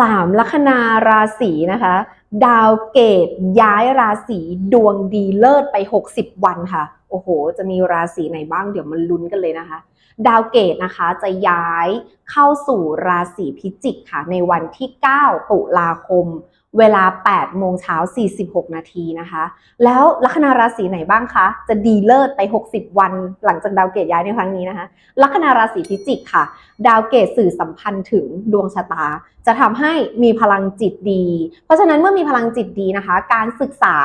สามลัคนาราศีนะคะ ดาวเกตย้ายราศีดวงดีเลิศไป 60 วันค่ะ โอ้โห จะมีราศีไหนบ้างเดี๋ยวมันลุ้นกันเลยนะคะ ดาวเกตนะคะจะย้ายเข้าสู่ราศีพิจิกค่ะ ในวันที่ 9 ตุลาคม เวลา 8 โมงเช้า 46 นาทีนะคะ แล้วลัคนาราศีไหนบ้างคะ จะดีเลิศไป 60 วันหลังจากดาวเกตย้ายในครั้งนี้นะคะ ลัคนาราศีพิจิกค่ะ ดาวเกตสื่อสัมพันธ์ถึงดวงชะตา จะทำให้มีพลังจิตดี เพราะฉะนั้นเมื่อมีพลังจิตดีนะคะ การศึกษา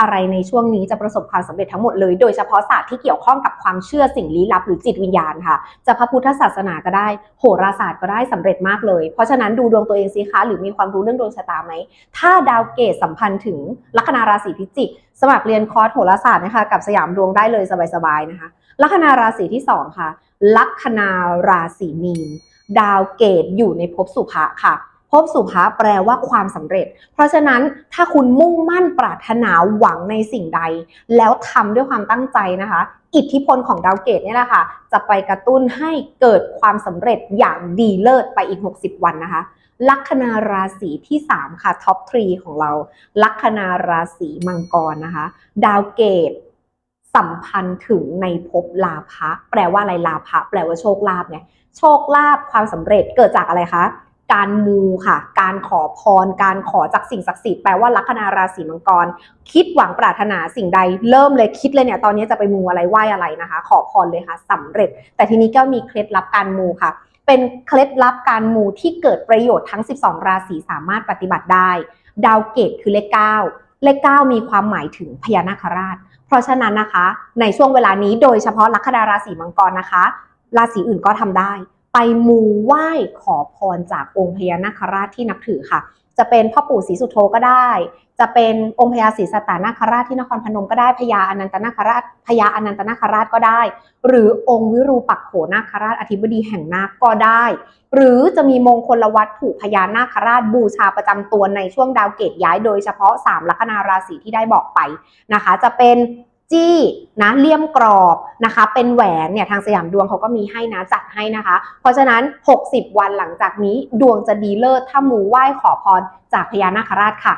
อะไรในช่วงนี้จะประสบความสำเร็จทั้งหมดเลย โดยเฉพาะศาสตร์ที่เกี่ยวข้องกับความเชื่อสิ่งลี้ลับหรือจิตวิญญาณค่ะ จะพระพุทธศาสนาก็ได้ โหราศาสตร์ก็ได้สำเร็จมากเลย เพราะฉะนั้นดูดวงตัวเองสิคะ หรือมีความรู้เรื่องดวงชะตาไหมถ้าดาวเกตสัมพันธ์ถึงลัคนาราศีพิจิก สมัครเรียนคอร์สโหราศาสตร์นะคะกับสยามดวงได้เลยสบายๆนะคะลัคนาราศีที่สองค่ะ ลัคนาราศีมีน ดาวเกตอยู่ในภพสุภะค่ะภพสุภะแปลว่าความสำเร็จ เพราะฉะนั้นถ้าคุณมุ่งมั่นปรารถนาหวังในสิ่งใด แล้วทำด้วยความตั้งใจนะคะ อิทธิพลของดาวเกตเนี่ยแหละค่ะ จะไปกระตุ้นให้เกิดความสำเร็จอย่างดีเลิศไปอีก 60 วันนะคะ ลัคนาราศีที่ 3 ค่ะท็อปทรีของเรา ลัคนาราศีมังกรนะคะ ดาวเกตสัมพันธ์ถึงในภพลาภะแปลว่าอะไรลาภะแปลว่าโชคลาภไงโชคลาภความสำเร็จเกิดจากอะไรคะการมูค่ะ การขอพร การขอจากสิ่งศักดิ์สิทธิ์แปลว่าลัคนาราศีมังกร คิดหวังปรารถนาสิ่งใด เริ่มเลยคิดเลยเนี่ย ตอนนี้จะไปมูอะไรไหว้อะไรนะคะ ขอพรเลยค่ะสำเร็จ แต่ทีนี้ก็มีเคล็ดลับการมูค่ะ เป็นเคล็ดลับการมูที่เกิดประโยชน์ทั้ง 12 ราศีสามารถปฏิบัติได้ ดาวเกตคือเลข 9 เลข 9 มีความหมายถึงพญานาคราช เพราะฉะนั้นนะคะ ในช่วงเวลานี้โดยเฉพาะลัคนาราศีมังกรนะคะ ราศีอื่นก็ทำได้ ไปมูไหว้ขอพรจากองค์พญานาคราชที่นับถือค่ะ จะเป็นพ่อปู่ศรีสุโธก็ได้ จะเป็นองค์พญาศรีสตตนาคราชที่นครพนมก็ได้พญาอนันตนาคราชพญาอนันตนาคราชก็ได้ หรือองค์วิรูปักโขนาคราชอธิบดีแห่งนาคก็ได้ หรือจะมีมงคลวัตถุพญานาคราชบูชาประจำตัวในช่วงดาวเกตย้ายโดยเฉพาะ 3 ลัคนาราศีที่ได้บอกไปนะคะ จะเป็น จี้นะเลี่ยมกรอบนะคะ เป็นแหวนเนี่ยทางสยามดวงเขาก็มีให้นะจัดให้นะคะ เพราะฉะนั้น 60 วันหลังจากนี้ดวงจะดีเลิศถ้ามูไหว้ขอพรจากพญานาคราชค่ะ